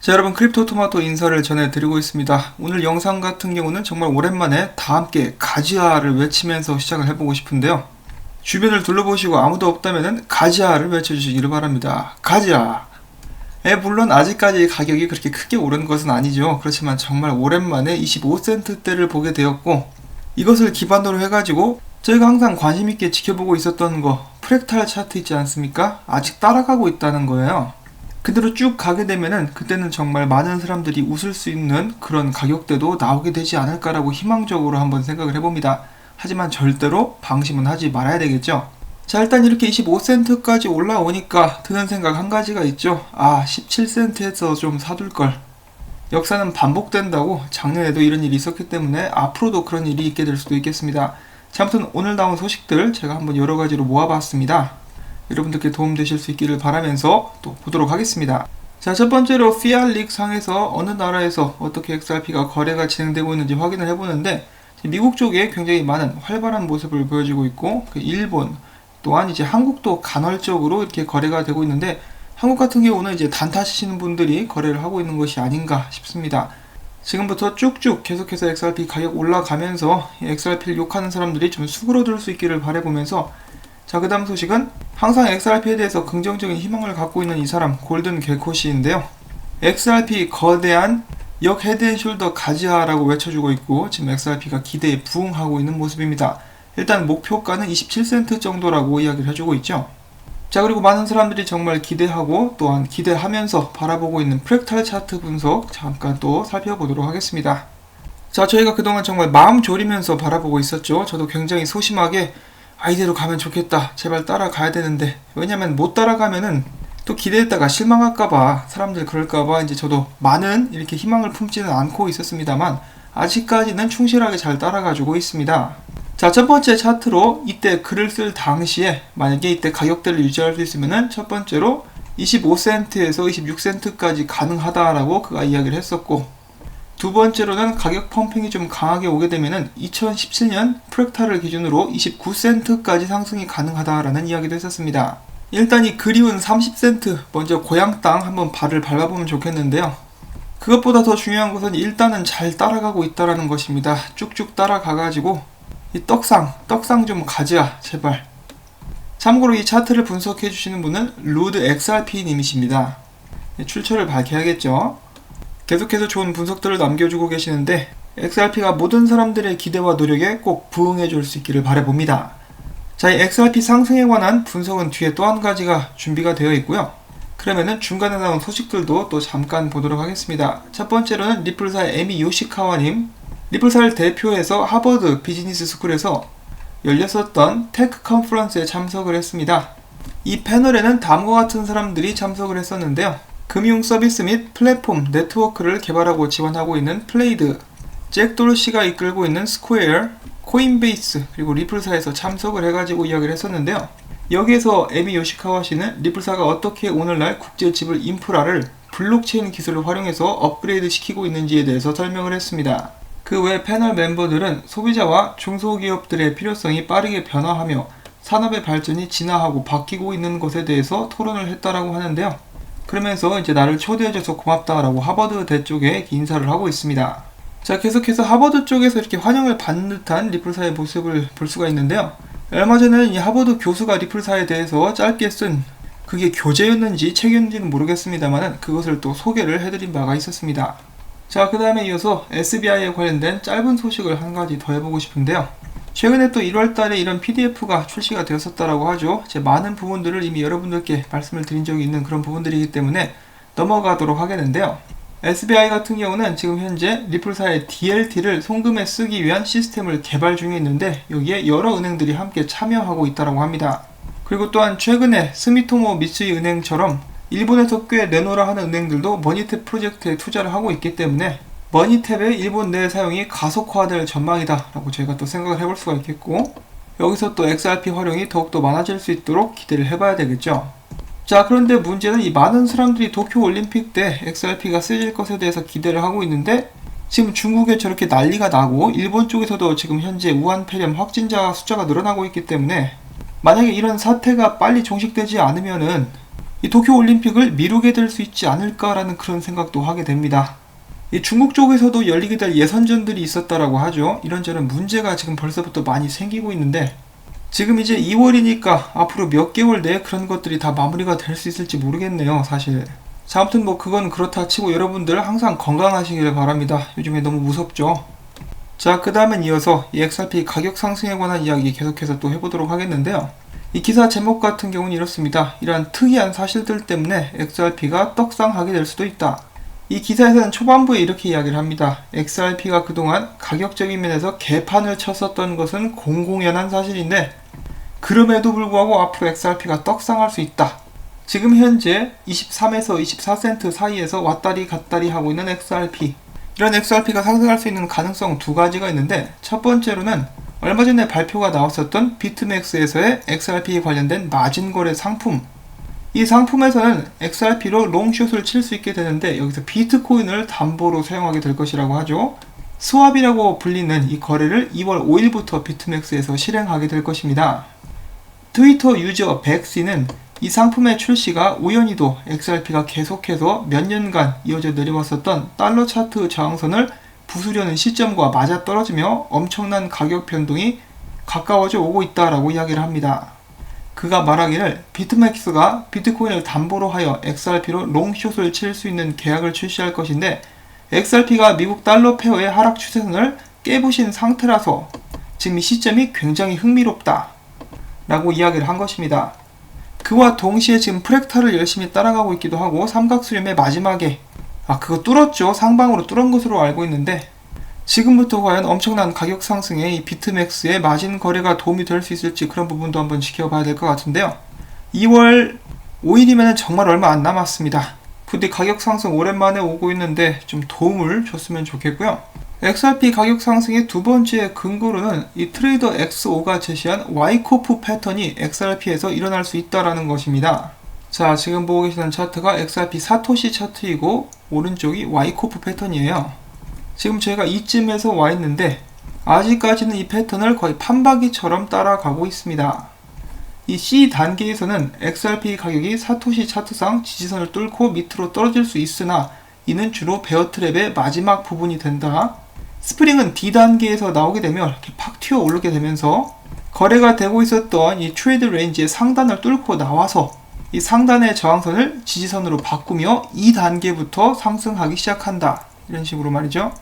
자 여러분 크립토 토마토 인사를 전해드리고 있습니다. 오늘 영상 같은 경우는 정말 오랜만에 다 함께 가지아를 외치면서 시작을 해보고 싶은데요. 주변을 둘러보시고 아무도 없다면 가지아를 외쳐주시기를 바랍니다. 가지아. 예, 물론 아직까지 가격이 그렇게 크게 오른 것은 아니죠. 그렇지만 정말 오랜만에 25센트대를 보게 되었고 이것을 기반으로 해가지고 저희가 항상 관심 있게 지켜보고 있었던 거 프랙탈 차트 있지 않습니까? 아직 따라가고 있다는 거예요. 그대로 쭉 가게 되면은 그때는 정말 많은 사람들이 웃을 수 있는 그런 가격대도 나오게 되지 않을까라고 희망적으로 한번 생각을 해봅니다. 하지만 절대로 방심은 하지 말아야 되겠죠. 자, 일단 이렇게 25센트까지 올라오니까 드는 생각 한 가지가 있죠. 아, 17센트에서 좀 사둘 걸. 역사는 반복된다고 작년에도 이런 일이 있었기 때문에 앞으로도 그런 일이 있게 될 수도 있겠습니다. 자, 아무튼 오늘 나온 소식들 제가 한번 여러 가지로 모아봤습니다. 여러분들께 도움되실 수 있기를 바라면서 또 보도록 하겠습니다. 자, 첫 번째로 피알릭 상에서 어느 나라에서 어떻게 XRP가 거래가 진행되고 있는지 확인을 해보는데 미국 쪽에 굉장히 많은 활발한 모습을 보여주고 있고 그 일본 또한 이제 한국도 간헐적으로 이렇게 거래가 되고 있는데 한국 같은 경우는 이제 단타 치시는 분들이 거래를 하고 있는 것이 아닌가 싶습니다. 지금부터 쭉쭉 계속해서 XRP 가격 올라가면서 XRP를 욕하는 사람들이 좀 수그러들 수 있기를 바라보면서 자, 그 다음 소식은 항상 XRP에 대해서 긍정적인 희망을 갖고 있는 이 사람, 골든 개코시인데요. XRP 거대한 역 헤드앤숄더 가지아라고 외쳐주고 있고 지금 XRP가 기대에 부응하고 있는 모습입니다. 일단 목표가는 27센트 정도라고 이야기를 해주고 있죠. 자 그리고 많은 사람들이 정말 기대하고 또한 기대하면서 바라보고 있는 프랙탈 차트 분석 잠깐 또 살펴보도록 하겠습니다. 자 저희가 그동안 정말 마음 졸이면서 바라보고 있었죠. 저도 굉장히 소심하게 아이대로 가면 좋겠다. 제발 따라가야 되는데. 왜냐면 못 따라가면은 또 기대했다가 실망할까봐 사람들 그럴까봐 이제 저도 많은 이렇게 희망을 품지는 않고 있었습니다만 아직까지는 충실하게 잘 따라가지고 있습니다. 자, 첫 번째 차트로 이때 글을 쓸 당시에 만약에 이때 가격대를 유지할 수 있으면은 첫 번째로 25센트에서 26센트까지 가능하다라고 그가 이야기를 했었고 두 번째로는 가격 펌핑이 좀 강하게 오게 되면은 2017년 프랙타를 기준으로 29센트까지 상승이 가능하다라는 이야기도 했었습니다. 일단 이 그리운 30센트 먼저 고향 땅 한번 발을 밟아보면 좋겠는데요. 그것보다 더 중요한 것은 일단은 잘 따라가고 있다라는 것입니다. 쭉쭉 따라가가지고 이 떡상, 떡상 좀 가자 제발. 참고로 이 차트를 분석해 주시는 분은 루드 XRP 님이십니다. 출처를 밝혀야겠죠. 계속해서 좋은 분석들을 남겨주고 계시는데 XRP가 모든 사람들의 기대와 노력에 꼭 부응해 줄 수 있기를 바라봅니다. 자, 이 XRP 상승에 관한 분석은 뒤에 또 한 가지가 준비가 되어 있고요. 그러면은 중간에 나온 소식들도 또 잠깐 보도록 하겠습니다. 첫 번째로는 리플사의 에미 요시카와님, 리플사를 대표해서 하버드 비즈니스 스쿨에서 열렸었던 테크 컨퍼런스에 참석을 했습니다. 이 패널에는 다음과 같은 사람들이 참석을 했었는데요. 금융 서비스 및 플랫폼 네트워크를 개발하고 지원하고 있는 플레이드, 잭 돌시가 이끌고 있는 스퀘어, 코인베이스, 그리고 리플사에서 참석을 해가지고 이야기를 했었는데요. 여기에서 에미 요시카와 씨는 리플사가 어떻게 오늘날 국제 지불 인프라를 블록체인 기술을 활용해서 업그레이드 시키고 있는지에 대해서 설명을 했습니다. 그 외 패널 멤버들은 소비자와 중소기업들의 필요성이 빠르게 변화하며 산업의 발전이 진화하고 바뀌고 있는 것에 대해서 토론을 했다라고 하는데요. 그러면서 이제 나를 초대해줘서 고맙다라고 하버드 대 쪽에 인사를 하고 있습니다. 자, 계속해서 하버드 쪽에서 이렇게 환영을 받는 듯한 리플사의 모습을 볼 수가 있는데요. 얼마 전에는 이 하버드 교수가 리플사에 대해서 짧게 쓴 그게 교재였는지 책이었는지는 모르겠습니다만 그것을 또 소개를 해드린 바가 있었습니다. 자, 그 다음에 이어서 SBI에 관련된 짧은 소식을 한 가지 더 해보고 싶은데요. 최근에 또 1월 달에 이런 PDF가 출시가 되었었다라고 하죠. 제 많은 부분들을 이미 여러분들께 말씀을 드린 적이 있는 그런 부분들이기 때문에 넘어가도록 하겠는데요. SBI 같은 경우는 지금 현재 리플사의 DLT를 송금에 쓰기 위한 시스템을 개발 중에 있는데 여기에 여러 은행들이 함께 참여하고 있다고 합니다. 그리고 또한 최근에 스미토모 미쓰이 은행처럼 일본에서 꽤 내놓으라 하는 은행들도 머니탭 프로젝트에 투자를 하고 있기 때문에 머니탭의 일본 내 사용이 가속화될 전망이다 라고 저희가 또 생각을 해볼 수가 있겠고 여기서 또 XRP 활용이 더욱더 많아질 수 있도록 기대를 해봐야 되겠죠. 자 그런데 문제는 이 많은 사람들이 도쿄 올림픽 때 XRP가 쓰일 것에 대해서 기대를 하고 있는데 지금 중국에 저렇게 난리가 나고 일본 쪽에서도 지금 현재 우한 폐렴 확진자 숫자가 늘어나고 있기 때문에 만약에 이런 사태가 빨리 종식되지 않으면은 이 도쿄 올림픽을 미루게 될 수 있지 않을까라는 그런 생각도 하게 됩니다. 이 중국 쪽에서도 열리게 될 예선전들이 있었다라고 하죠. 이런저런 문제가 지금 벌써부터 많이 생기고 있는데 지금 이제 2월이니까 앞으로 몇 개월 내에 그런 것들이 다 마무리가 될 수 있을지 모르겠네요, 사실. 자, 아무튼 뭐 그건 그렇다 치고 여러분들 항상 건강하시길 바랍니다. 요즘에 너무 무섭죠. 자, 그 다음엔 이어서 이 XRP 가격 상승에 관한 이야기 계속해서 또 해보도록 하겠는데요. 이 기사 제목 같은 경우는 이렇습니다. 이러한 특이한 사실들 때문에 XRP가 떡상하게 될 수도 있다. 이 기사에서는 초반부에 이렇게 이야기를 합니다. XRP가 그동안 가격적인 면에서 개판을 쳤었던 것은 공공연한 사실인데 그럼에도 불구하고 앞으로 XRP가 떡상할 수 있다. 지금 현재 23에서 24센트 사이에서 왔다리 갔다리 하고 있는 XRP. 이런 XRP가 상승할 수 있는 가능성 두 가지가 있는데 첫 번째로는 얼마 전에 발표가 나왔었던 비트맥스에서의 XRP 관련된 마진 거래 상품. 이 상품에서는 XRP로 롱숏을 칠 수 있게 되는데 여기서 비트코인을 담보로 사용하게 될 것이라고 하죠. 스왑이라고 불리는 이 거래를 2월 5일부터 비트맥스에서 실행하게 될 것입니다. 트위터 유저 백씨는 이 상품의 출시가 우연히도 XRP가 계속해서 몇 년간 이어져 내려왔었던 달러 차트 저항선을 부수려는 시점과 맞아 떨어지며 엄청난 가격 변동이 가까워져 오고 있다라고 이야기를 합니다. 그가 말하기를 비트맥스가 비트코인을 담보로 하여 XRP로 롱숏을 칠 수 있는 계약을 출시할 것인데 XRP가 미국 달러 페어의 하락 추세선을 깨부신 상태라서 지금 이 시점이 굉장히 흥미롭다 라고 이야기를 한 것입니다. 그와 동시에 지금 프랙탈을 열심히 따라가고 있기도 하고 삼각수렴의 마지막에 아 그거 뚫었죠 상방으로 뚫은 것으로 알고 있는데 지금부터 과연 엄청난 가격 상승에 이 비트맥스의 마진 거래가 도움이 될 수 있을지 그런 부분도 한번 지켜봐야 될 것 같은데요 2월 5일이면 정말 얼마 안 남았습니다 부디 가격 상승 오랜만에 오고 있는데 좀 도움을 줬으면 좋겠고요 XRP 가격 상승의 두 번째 근거로는 이 트레이더 XO가 제시한 와이코프 패턴이 XRP에서 일어날 수 있다라는 것입니다. 자, 지금 보고 계시는 차트가 XRP 사토시 차트이고 오른쪽이 와이코프 패턴이에요. 지금 저희가 이쯤에서 와 있는데 아직까지는 이 패턴을 거의 판박이처럼 따라가고 있습니다. 이 C 단계에서는 XRP 가격이 사토시 차트상 지지선을 뚫고 밑으로 떨어질 수 있으나 이는 주로 베어트랩의 마지막 부분이 된다. 스프링은 D단계에서 나오게 되면 이렇게 팍 튀어 오르게 되면서 거래가 되고 있었던 이 트레이드 레인지의 상단을 뚫고 나와서 이 상단의 저항선을 지지선으로 바꾸며 2단계부터 상승하기 시작한다. 이런 식으로 말이죠.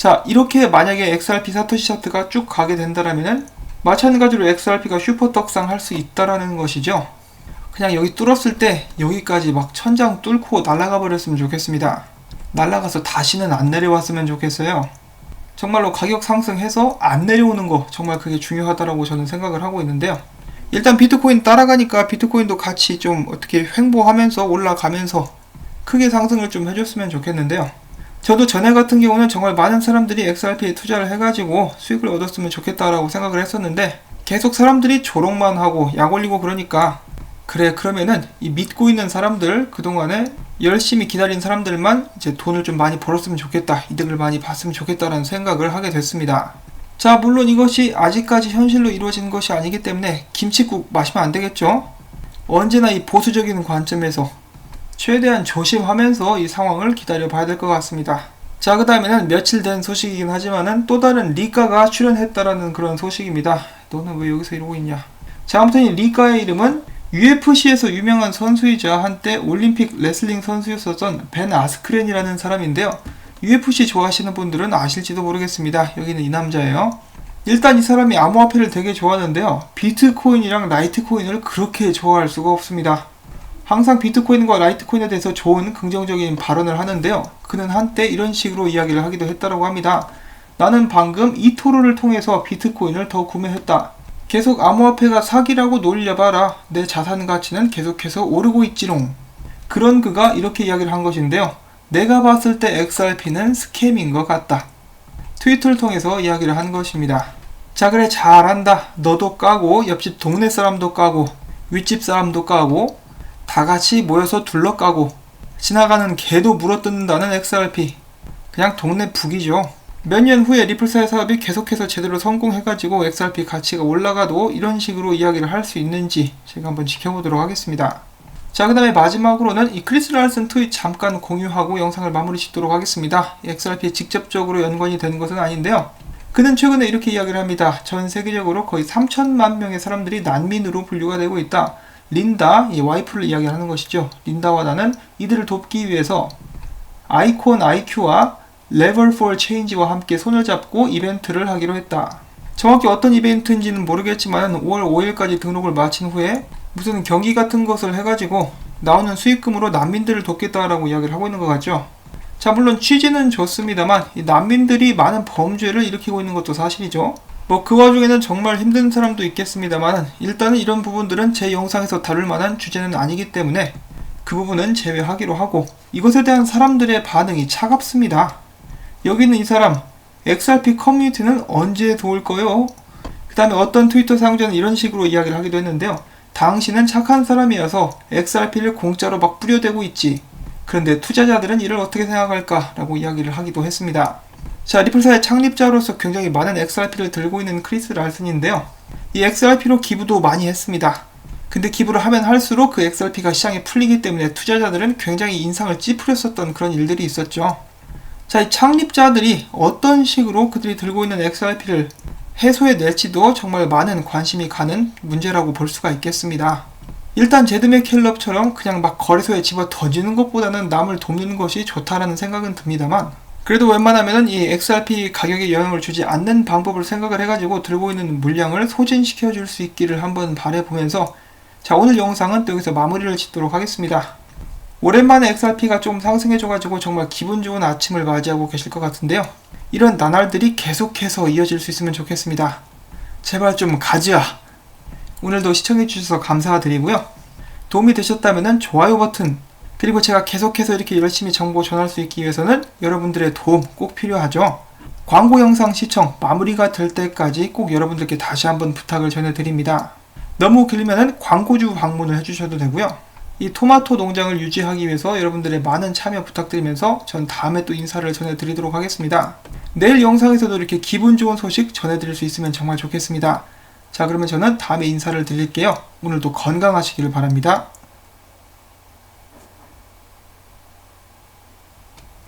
자, 이렇게 만약에 XRP 사토시 차트가 쭉 가게 된다면 마찬가지로 XRP가 슈퍼 떡상 할 수 있다라는 것이죠. 그냥 여기 뚫었을 때 여기까지 막 천장 뚫고 날아가 버렸으면 좋겠습니다. 날아가서 다시는 안 내려왔으면 좋겠어요. 정말로 가격 상승해서 안 내려오는 거 정말 그게 중요하다라고 저는 생각을 하고 있는데요. 일단 비트코인 따라가니까 비트코인도 같이 좀 어떻게 횡보하면서 올라가면서 크게 상승을 좀 해줬으면 좋겠는데요. 저도 전에 같은 경우는 정말 많은 사람들이 XRP에 투자를 해가지고 수익을 얻었으면 좋겠다라고 생각을 했었는데 계속 사람들이 조롱만 하고 약 올리고 그러니까 그래 그러면은 이 믿고 있는 사람들 그동안에 열심히 기다린 사람들만 이제 돈을 좀 많이 벌었으면 좋겠다 이득을 많이 봤으면 좋겠다라는 생각을 하게 됐습니다. 자 물론 이것이 아직까지 현실로 이루어진 것이 아니기 때문에 김치국 마시면 안 되겠죠? 언제나 이 보수적인 관점에서 최대한 조심하면서 이 상황을 기다려 봐야 될 것 같습니다 자 그 다음에는 며칠 된 소식이긴 하지만은 또 다른 리가가 출연했다라는 그런 소식입니다 너는 왜 여기서 이러고 있냐 자 아무튼 이 리가의 이름은 UFC에서 유명한 선수이자 한때 올림픽 레슬링 선수였었던 벤 아스크렌이라는 사람인데요. UFC 좋아하시는 분들은 아실지도 모르겠습니다. 여기는 이 남자예요. 일단 이 사람이 암호화폐를 되게 좋아하는데요. 비트코인이랑 라이트코인을 그렇게 좋아할 수가 없습니다. 항상 비트코인과 라이트코인에 대해서 좋은 긍정적인 발언을 하는데요. 그는 한때 이런 식으로 이야기를 하기도 했다고 합니다. 나는 방금 이토로를 통해서 비트코인을 더 구매했다. 계속 암호화폐가 사기라고 놀려봐라. 내 자산 가치는 계속해서 오르고 있지롱. 그런 그가 이렇게 이야기를 한 것인데요. 내가 봤을 때 XRP는 스캠인 것 같다. 트위터를 통해서 이야기를 한 것입니다. 자 그래 잘한다. 너도 까고 옆집 동네 사람도 까고 윗집 사람도 까고 다 같이 모여서 둘러까고 지나가는 개도 물어뜯는다는 XRP. 그냥 동네 북이죠. 몇 년 후에 리플사의 사업이 계속해서 제대로 성공해가지고 XRP 가치가 올라가도 이런 식으로 이야기를 할 수 있는지 제가 한번 지켜보도록 하겠습니다. 자, 그 다음에 마지막으로는 이 크리스 랄슨 트윗 잠깐 공유하고 영상을 마무리 짓도록 하겠습니다. 이 XRP에 직접적으로 연관이 되는 것은 아닌데요. 그는 최근에 이렇게 이야기를 합니다. 전 세계적으로 거의 3천만 명의 사람들이 난민으로 분류가 되고 있다. 린다, 이 와이프를 이야기하는 것이죠. 린다와 나는 이들을 돕기 위해서 아이콘 IQ와 레벨 4 체인지와 함께 손을 잡고 이벤트를 하기로 했다. 정확히 어떤 이벤트인지는 모르겠지만 5월 5일까지 등록을 마친 후에 무슨 경기 같은 것을 해가지고 나오는 수익금으로 난민들을 돕겠다라고 이야기를 하고 있는 것 같죠. 자, 물론 취지는 좋습니다만 이 난민들이 많은 범죄를 일으키고 있는 것도 사실이죠. 뭐 그 와중에는 정말 힘든 사람도 있겠습니다만 일단은 이런 부분들은 제 영상에서 다룰 만한 주제는 아니기 때문에 그 부분은 제외하기로 하고 이것에 대한 사람들의 반응이 차갑습니다. 여기 있는 이 사람 XRP 커뮤니티는 언제 도울 거요? 그 다음에 어떤 트위터 사용자는 이런 식으로 이야기를 하기도 했는데요. 당신은 착한 사람이어서 XRP를 공짜로 막 뿌려대고 있지. 그런데 투자자들은 이를 어떻게 생각할까? 라고 이야기를 하기도 했습니다. 자, 리플사의 창립자로서 굉장히 많은 XRP를 들고 있는 크리스 랄슨인데요. 이 XRP로 기부도 많이 했습니다. 근데 기부를 하면 할수록 그 XRP가 시장에 풀리기 때문에 투자자들은 굉장히 인상을 찌푸렸었던 그런 일들이 있었죠. 자, 이 창립자들이 어떤 식으로 그들이 들고 있는 XRP를 해소해 낼지도 정말 많은 관심이 가는 문제라고 볼 수가 있겠습니다. 일단 제드맥 켈럽처럼 그냥 막 거래소에 집어 던지는 것보다는 남을 돕는 것이 좋다라는 생각은 듭니다만 그래도 웬만하면은 이 XRP 가격에 영향을 주지 않는 방법을 생각을 해가지고 들고 있는 물량을 소진시켜 줄 수 있기를 한번 바래보면서 자 오늘 영상은 또 여기서 마무리를 짓도록 하겠습니다. 오랜만에 XRP가 좀 상승해줘가지고 정말 기분 좋은 아침을 맞이하고 계실 것 같은데요. 이런 나날들이 계속해서 이어질 수 있으면 좋겠습니다. 제발 좀 가즈아. 오늘도 시청해주셔서 감사드리고요. 도움이 되셨다면 좋아요 버튼, 그리고 제가 계속해서 이렇게 열심히 정보 전할 수 있기 위해서는 여러분들의 도움 꼭 필요하죠. 광고 영상 시청 마무리가 될 때까지 꼭 여러분들께 다시 한번 부탁을 전해드립니다. 너무 길면은 광고주 방문을 해주셔도 되고요. 이 토마토 농장을 유지하기 위해서 여러분들의 많은 참여 부탁드리면서 전 다음에 또 인사를 전해드리도록 하겠습니다. 내일 영상에서도 이렇게 기분 좋은 소식 전해드릴 수 있으면 정말 좋겠습니다. 자, 그러면 저는 다음에 인사를 드릴게요. 오늘도 건강하시기를 바랍니다.